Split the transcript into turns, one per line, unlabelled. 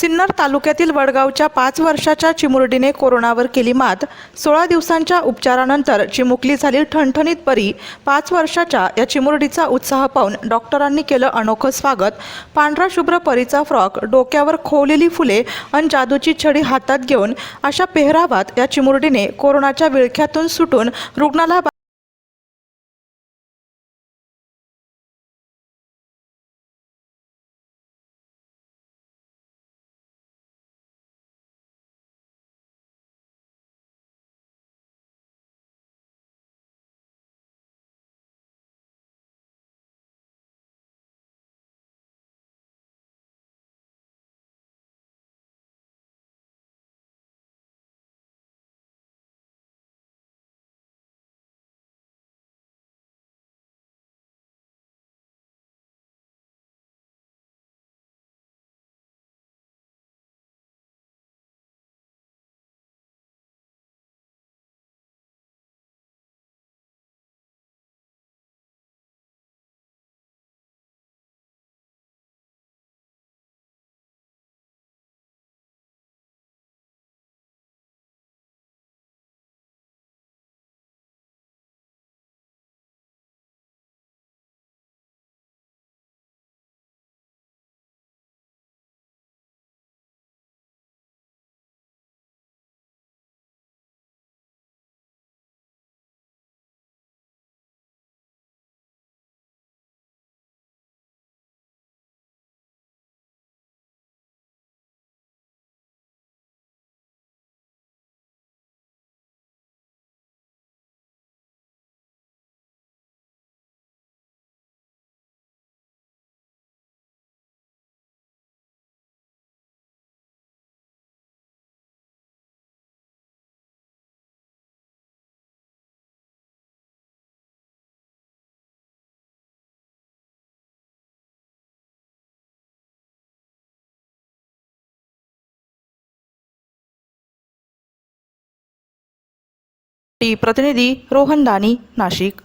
सिन्नर तालुक्यातील वडगावच्या पाच वर्षाच्या चिमुरडीने कोरोनावर केली मात. सोळा दिवसांच्या उपचारानंतर चिमुकली झाली ठणठणीत परी. पाच वर्षाच्या या चिमुरडीचा उत्साह पाहून डॉक्टरांनी केलं अनोखं स्वागत. पांढरा शुभ्र परीचा फ्रॉक डोक्यावर खोवलेली फुले आणि जादूची छडी हातात घेऊन अशा पेहरावात या चिमुरडीने कोरोनाच्या विळख्यातून सुटून रुग्णाला टी प्रतिनिधी रोहन दानी नाशिक.